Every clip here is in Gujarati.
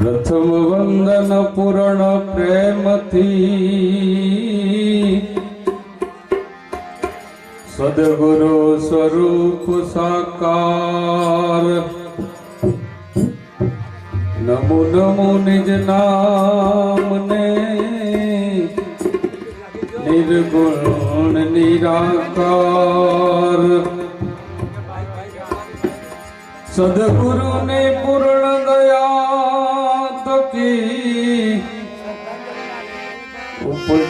પ્રથમ વંદન પૂરણ પ્રેમથી. સદગુરુ સ્વરૂપ સાકાર. નમો નમો નિજ નામને. નિર્ગુણ નિરાકાર. સદગુરુને પૂર્ણ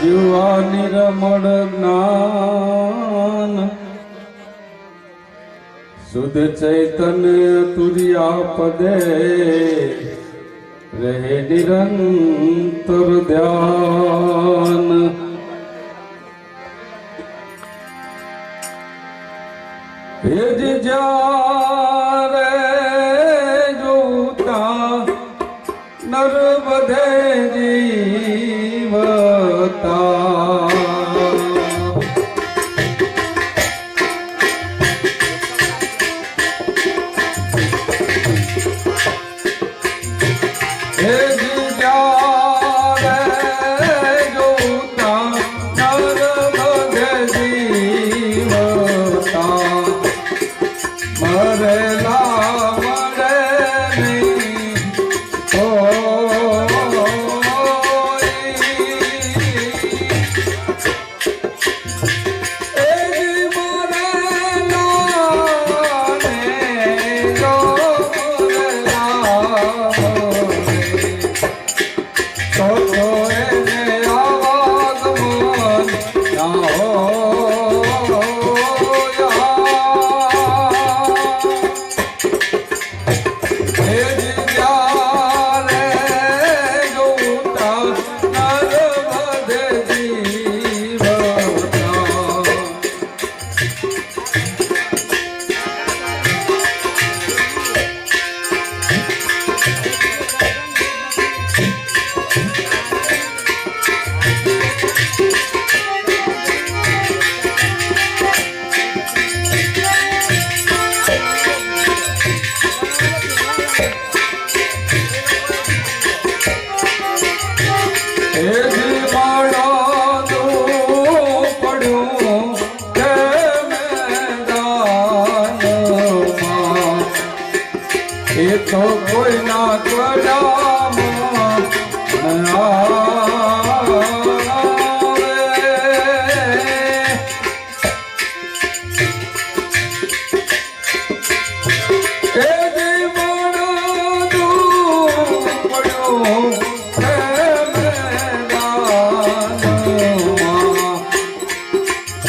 ઉપજવા નિરમળ જ્ઞાન. શુદ્ધ ચૈતન્ય તુરિયા પદે રહે નિરંતર ધ્યાન. હેજ રે જોતા નર્મદે બધે tal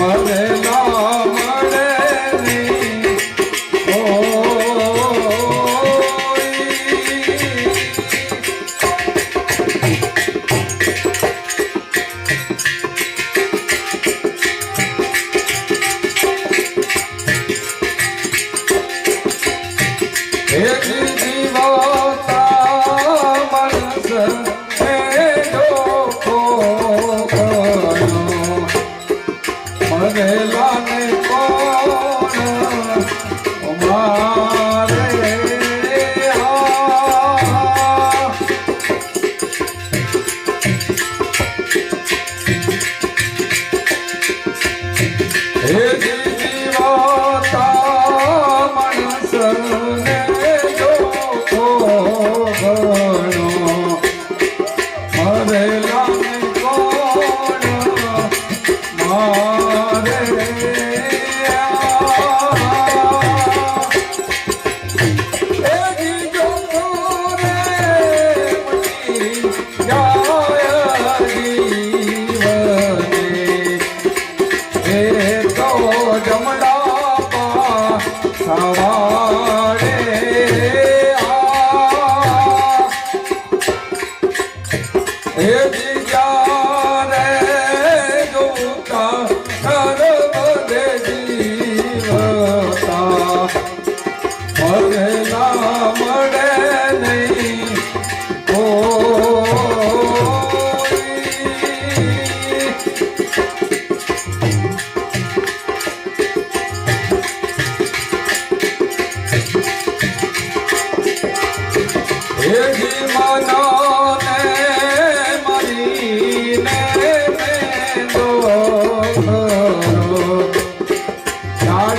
মনে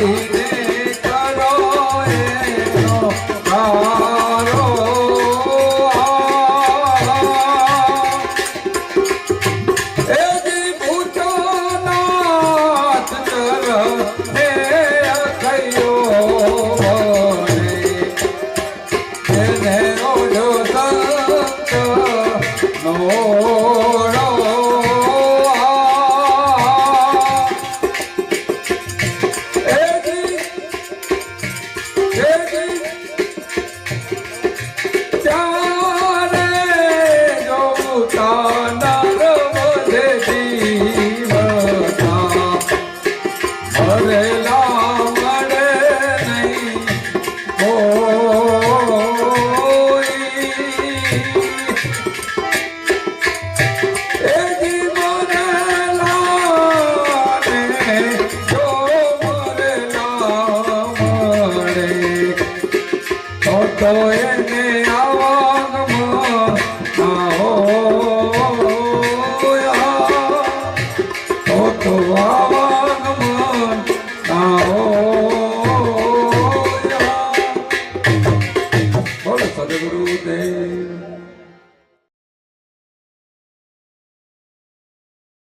Oi.